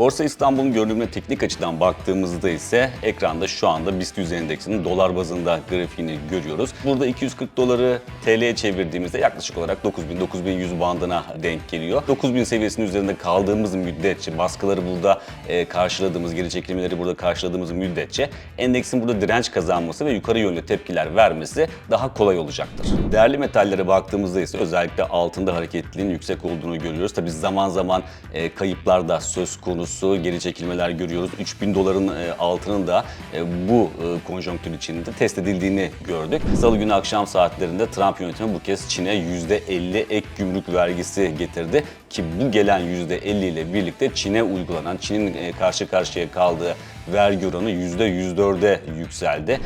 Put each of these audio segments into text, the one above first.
Borsa İstanbul'un görünümüne teknik açıdan baktığımızda ise ekranda şu anda BIST 100 endeksinin dolar bazında grafiğini görüyoruz. Burada 240 doları TL'ye çevirdiğimizde yaklaşık olarak 9000-9100 bandına denk geliyor. 9000 seviyesinin üzerinde kaldığımız müddetçe, baskıları burada e, karşıladığımız, geri çekilmeleri burada karşıladığımız müddetçe endeksin burada direnç kazanması ve yukarı yönlü tepkiler vermesi daha kolay olacaktır. Değerli metallere baktığımızda ise özellikle altında hareketliliğin yüksek olduğunu görüyoruz. Tabi zaman zaman e, kayıplar da söz konusu, geri çekilmeler görüyoruz. 3000 doların e, altının da e, bu e, konjonktür içinde test edildiğini gördük. Salı günü akşam saatlerinde Trump yönetimi bu kez Çin'e %50 ek gümrük vergisi getirdi ki bu gelen %50 ile birlikte Çin'e uygulanan, Çin'in karşı karşıya kaldığı vergi oranı %104'e yükseldi.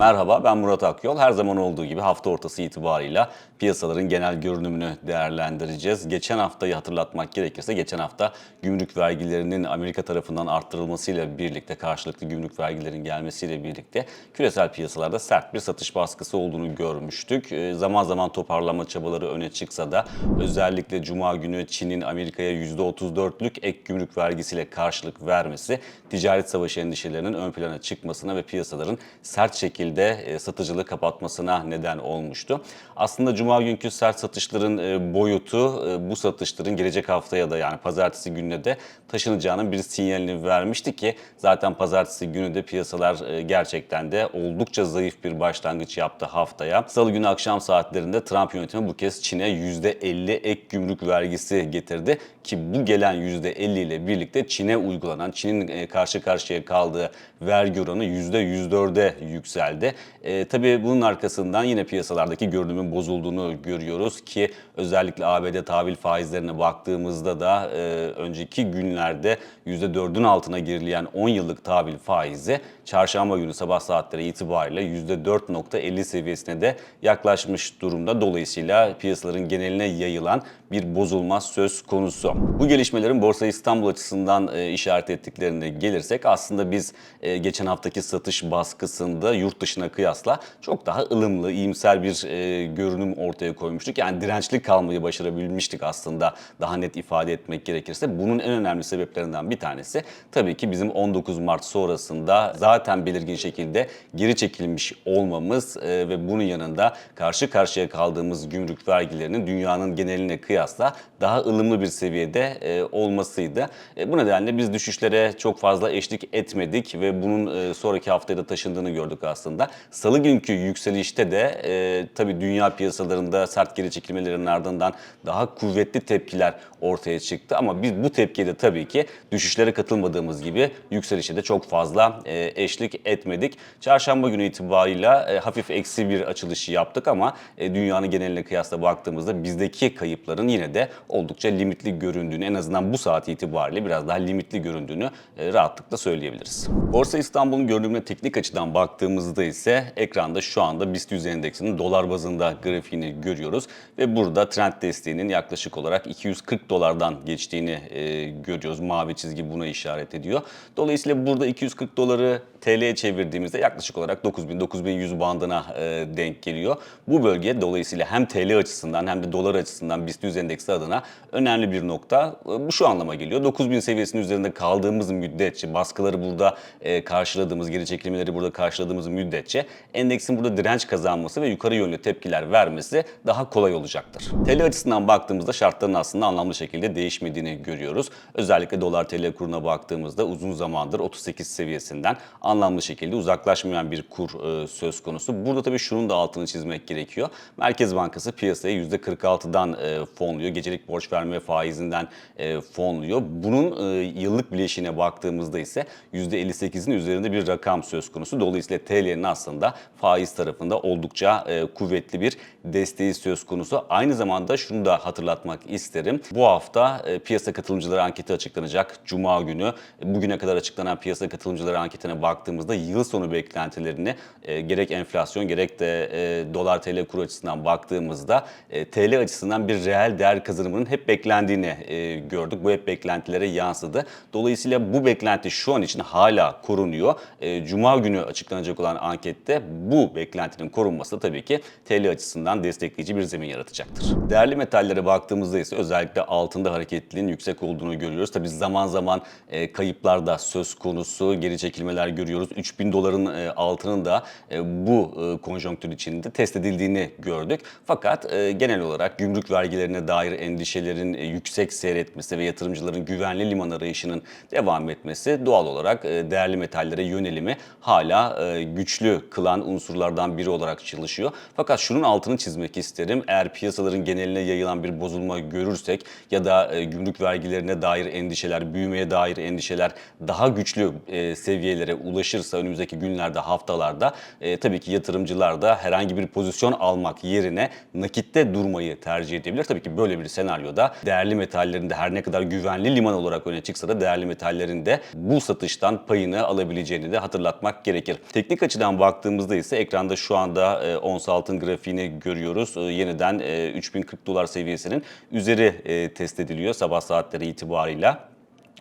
Merhaba ben Murat Akyol. Her zaman olduğu gibi hafta ortası itibarıyla piyasaların genel görünümünü değerlendireceğiz. Geçen haftayı hatırlatmak gerekirse geçen hafta gümrük vergilerinin Amerika tarafından arttırılmasıyla birlikte karşılıklı gümrük vergilerin gelmesiyle birlikte küresel piyasalarda sert bir satış baskısı olduğunu görmüştük. Ee, Zaman zaman toparlama çabaları öne çıksa da özellikle Cuma günü Çin'in Amerika'ya %34'lük ek gümrük vergisiyle karşılık vermesi ticaret savaşı endişelerinin ön plana çıkmasına ve piyasaların sert şekilde e, satıcılığı kapatmasına neden olmuştu. Aslında Cuma günkü sert satışların e, boyutu e, bu satışların gelecek haftaya da yani pazartesi gününe de taşınacağının bir sinyalini vermişti ki zaten pazartesi günü de piyasalar gerçekten de oldukça zayıf bir başlangıç yaptı haftaya. Salı günü akşam saatlerinde Trump yönetimi bu kez Çin'e %50 ek gümrük vergisi getirdi ki bu gelen %50 ile birlikte Çin'e uygulanan, Çin'in karşı karşıya kaldığı vergi oranı %104'e yükseldi. E, tabii bunun arkasından yine piyasalardaki görünümün bozulduğunu görüyoruz ki özellikle ABD tahvil faizlerine baktığımızda da e, önceki günlerde %4'ün altına gerileyen 10 yıllık tahvil faizi çarşamba günü sabah saatleri itibariyle %4.50 seviyesine de yaklaşmış durumda. Dolayısıyla piyasaların geneline yayılan bir bozulma söz konusu. Bu gelişmelerin Borsa İstanbul açısından e, işaret ettiklerine gelirsek aslında biz e, geçen haftaki satış baskısında yurt dışına kıyasla çok daha ılımlı, iyimser bir e, görünüm ortaya koymuştuk. Yani dirençli kalmayı başarabilmiştik aslında daha net ifade etmek gerekirse. Bunun en önemli sebeplerinden bir tanesi tabii ki bizim 19 Mart sonrasında zaten belirgin şekilde geri çekilmiş olmamız e, ve bunun yanında karşı karşıya kaldığımız gümrük vergilerinin dünyanın geneline kıyasla daha ılımlı bir seviyede e, olmasıydı. E, bu nedenle biz düşüşlere çok fazla eşlik etmedik ve bunun e, sonraki haftaya da taşındığını gördük aslında. Salı günkü yükselişte de e, tabii dünya piyasalarında sert geri çekilmelerin ardından daha kuvvetli tepkiler ortaya çıktı. Ama biz bu tepkiye de tabii ki düşüşlere katılmadığımız gibi yükselişe de çok fazla e, eşlik etmedik. Çarşamba günü itibarıyla e, hafif eksi bir açılışı yaptık ama e, dünyanın geneline kıyasla baktığımızda bizdeki kayıpların yine de oldukça limitli göründüğünü en azından bu saat itibariyle biraz daha limitli göründüğünü e, rahatlıkla söyleyebiliriz. Borsa İstanbul'un görünümüne teknik açıdan baktığımızda ise ekranda şu anda BIST 100 endeksinin dolar bazında grafiğini görüyoruz ve burada trend desteğinin yaklaşık olarak 240 dolardan geçtiğini e, görüyoruz. Mavi çizgi buna işaret ediyor. Dolayısıyla burada 240 doları TL'ye çevirdiğimizde yaklaşık olarak 9000-9100 bandına e, denk geliyor. Bu bölge dolayısıyla hem TL açısından hem de dolar açısından BIST 100 endeksi adına önemli bir nokta. E, bu şu anlama geliyor. 9000 seviyesinin üzerinde kaldığımız müddetçe, baskıları burada e, karşıladığımız, geri çekilmeleri burada karşıladığımız müddetçe endeksin burada direnç kazanması ve yukarı yönlü tepkiler vermesi daha kolay olacaktır. TL açısından baktığımızda şartların aslında anlamlı şekilde değişmediğini görüyoruz. Özellikle dolar TL kuruna baktığımızda uzun zamandır 38 seviyesinden anlamlı şekilde uzaklaşmayan bir kur e, söz konusu. Burada tabii şunun da altını çizmek gerekiyor. Merkez Bankası piyasayı %46'dan e, fonluyor. Gecelik borç verme faizinden e, fonluyor. Bunun yıllık bileşiğine baktığımızda ise %58'in üzerinde bir rakam söz konusu. Dolayısıyla TL'nin aslında faiz tarafında oldukça kuvvetli bir desteği söz konusu. Aynı zamanda şunu da hatırlatmak isterim. Bu hafta e, piyasa katılımcıları anketi açıklanacak. Cuma günü. Bugüne kadar açıklanan piyasa katılımcıları anketine baktığımızda baktığımızda yıl sonu beklentilerini e, gerek enflasyon gerek de e, dolar TL kuru açısından baktığımızda e, TL açısından bir reel değer kazanımının hep beklendiğini e, gördük. Bu hep beklentilere yansıdı. Dolayısıyla bu beklenti şu an için hala korunuyor. E, Cuma günü açıklanacak olan ankette bu beklentinin korunması tabii ki TL açısından destekleyici bir zemin yaratacaktır. Değerli metallere baktığımızda ise özellikle altında hareketliliğin yüksek olduğunu görüyoruz. Tabii zaman zaman e, kayıplar da söz konusu, geri çekilmeler görüyoruz. 3000 doların e, altının da e, bu e, konjonktür içinde test edildiğini gördük. Fakat genel olarak gümrük vergilerine dair endişelerin yüksek seyretmesi ve yatırımcıların güvenli liman arayışının devam etmesi doğal olarak değerli metallere yönelimi hala güçlü kılan unsurlardan biri olarak çalışıyor. Fakat şunun altını çizmek isterim. Eğer piyasaların geneline yayılan bir bozulma görürsek ya da gümrük vergilerine dair endişeler, büyümeye dair endişeler daha güçlü seviyelere ulaşırsa önümüzdeki günlerde, haftalarda e, tabii ki yatırımcılar da herhangi bir pozisyon almak yerine nakitte durmayı tercih edebilir. Tabii ki böyle bir senaryoda değerli metallerin de her ne kadar güvenli liman olarak öne çıksa da değerli metallerin de bu satıştan payını alabileceğini de hatırlatmak gerekir. Teknik açıdan baktığımızda ise ekranda şu anda e, ons altın grafiğini görüyoruz. E, yeniden e, 3040 dolar seviyesinin üzeri e, test ediliyor sabah saatleri itibarıyla.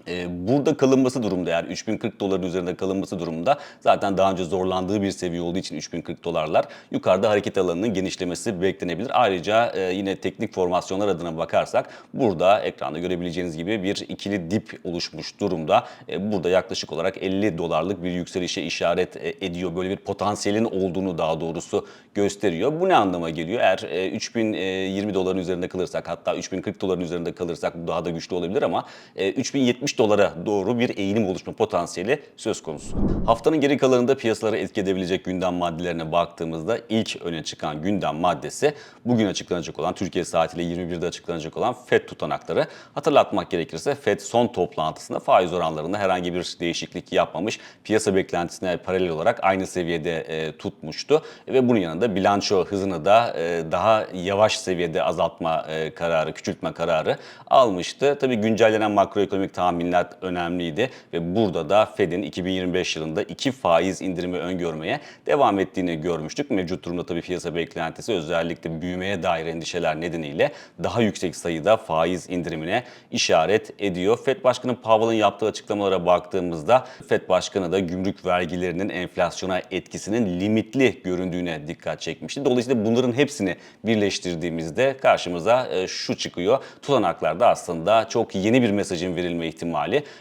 Ee, Burada kalınması durumda eğer 3040 doların üzerinde kalınması durumunda zaten daha önce zorlandığı bir seviye olduğu için 3040 dolarlar yukarıda hareket alanının genişlemesi beklenebilir. Ayrıca e, yine teknik formasyonlar adına bakarsak burada ekranda görebileceğiniz gibi bir ikili dip oluşmuş durumda. E, Burada yaklaşık olarak 50 dolarlık bir yükselişe işaret e, ediyor. Böyle bir potansiyelin olduğunu daha doğrusu gösteriyor. Bu ne anlama geliyor? Eğer e, 3020 doların üzerinde kalırsak hatta 3040 doların üzerinde kalırsak bu daha da güçlü olabilir ama e, 3070 dolara doğru bir eğilim oluşma potansiyeli söz konusu. Haftanın geri kalanında piyasaları etki edebilecek gündem maddelerine baktığımızda ilk öne çıkan gündem maddesi bugün açıklanacak olan Türkiye saatiyle 21'de açıklanacak olan FED tutanakları. Hatırlatmak gerekirse FED son toplantısında faiz oranlarında herhangi bir değişiklik yapmamış. Piyasa beklentisine paralel olarak aynı seviyede e, tutmuştu ve bunun yanında bilanço hızını da e, daha yavaş seviyede azaltma e, kararı, küçültme kararı almıştı. Tabii güncellenen makroekonomik tahminler önemliydi ve burada da Fed'in 2025 yılında iki faiz indirimi öngörmeye devam ettiğini görmüştük. Mevcut durumda tabii piyasa beklentisi özellikle büyümeye dair endişeler nedeniyle daha yüksek sayıda faiz indirimine işaret ediyor. Fed Başkanı Powell'ın yaptığı açıklamalara baktığımızda Fed Başkanı da gümrük vergilerinin enflasyona etkisinin limitli göründüğüne dikkat çekmişti. Dolayısıyla bunların hepsini birleştirdiğimizde karşımıza e, şu çıkıyor. Tutanaklarda aslında çok yeni bir mesajın verilme ihtimali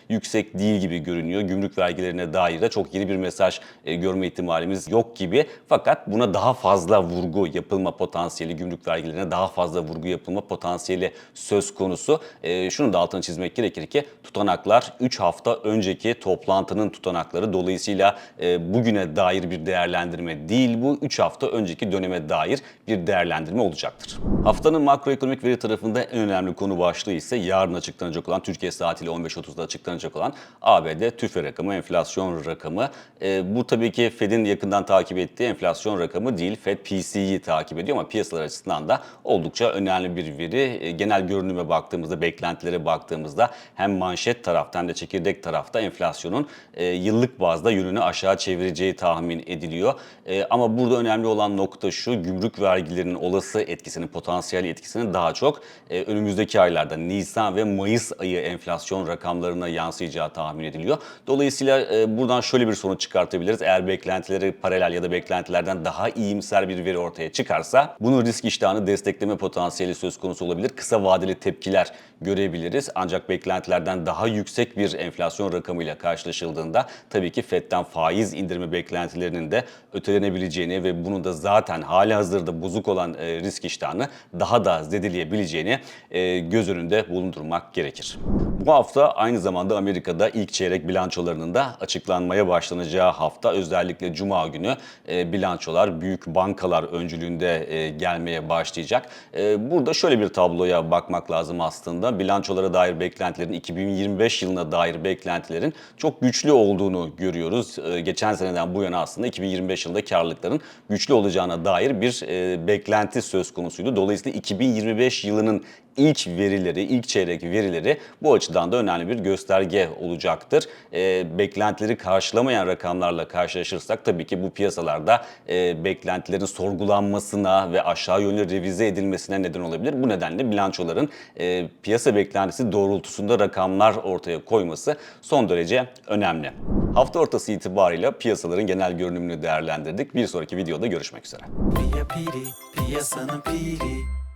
yüksek değil gibi görünüyor. Gümrük vergilerine dair de çok yeni bir mesaj e, görme ihtimalimiz yok gibi. Fakat buna daha fazla vurgu yapılma potansiyeli, gümrük vergilerine daha fazla vurgu yapılma potansiyeli söz konusu. E, şunu da altını çizmek gerekir ki tutanaklar 3 hafta önceki toplantının tutanakları. Dolayısıyla e, bugüne dair bir değerlendirme değil bu. 3 hafta önceki döneme dair bir değerlendirme olacaktır. Haftanın makroekonomik veri tarafında en önemli konu başlığı ise yarın açıklanacak olan Türkiye saatiyle 15.30'da açıklanacak olan ABD tüfe rakamı, enflasyon rakamı. E, bu tabii ki Fed'in yakından takip ettiği enflasyon rakamı değil. Fed PC'yi takip ediyor ama piyasalar açısından da oldukça önemli bir veri. E, genel görünüme baktığımızda, beklentilere baktığımızda hem manşet tarafta hem de çekirdek tarafta enflasyonun e, yıllık bazda yönünü aşağı çevireceği tahmin ediliyor. E, ama burada önemli olan nokta şu, gümrük vergilerinin olası etkisini, potansiyel etkisini daha çok e, önümüzdeki aylarda Nisan ve Mayıs ayı enflasyon rakamlarına yansıyacağı tahmin ediliyor. Dolayısıyla e, buradan şöyle bir sonuç çıkartabiliriz. Eğer beklentileri paralel ya da beklentilerden daha iyimser bir veri ortaya çıkarsa bunun risk iştahını destekleme potansiyeli söz konusu olabilir. Kısa vadeli tepkiler görebiliriz. Ancak beklentilerden daha yüksek bir enflasyon rakamıyla karşılaşıldığında tabii ki FED'den faiz indirme beklentilerinin de ötelenebileceğini ve bunun da zaten hali hazırda bozuk olan e, risk iştahını daha da zedeleyebileceğini e, göz önünde bulundurmak gerekir. Bu hafta aynı zamanda Amerika'da ilk çeyrek bilançolarının da açıklanmaya başlanacağı hafta. Özellikle Cuma günü e, bilançolar büyük bankalar öncülüğünde e, gelmeye başlayacak. E, burada şöyle bir tabloya bakmak lazım aslında. Bilançolara dair beklentilerin 2025 yılına dair beklentilerin çok güçlü olduğunu görüyoruz. Geçen seneden bu yana aslında 2025 yılında karlılıkların güçlü olacağına dair bir beklenti söz konusuydu. Dolayısıyla 2025 yılının ilk verileri, ilk çeyrek verileri bu açıdan da önemli bir gösterge olacaktır. E, beklentileri karşılamayan rakamlarla karşılaşırsak tabii ki bu piyasalarda e, beklentilerin sorgulanmasına ve aşağı yönlü revize edilmesine neden olabilir. Bu nedenle bilançoların e, piyasa beklentisi doğrultusunda rakamlar ortaya koyması son derece önemli. Hafta ortası itibariyle piyasaların genel görünümünü değerlendirdik. Bir sonraki videoda görüşmek üzere. Pia piri, piyasanın piri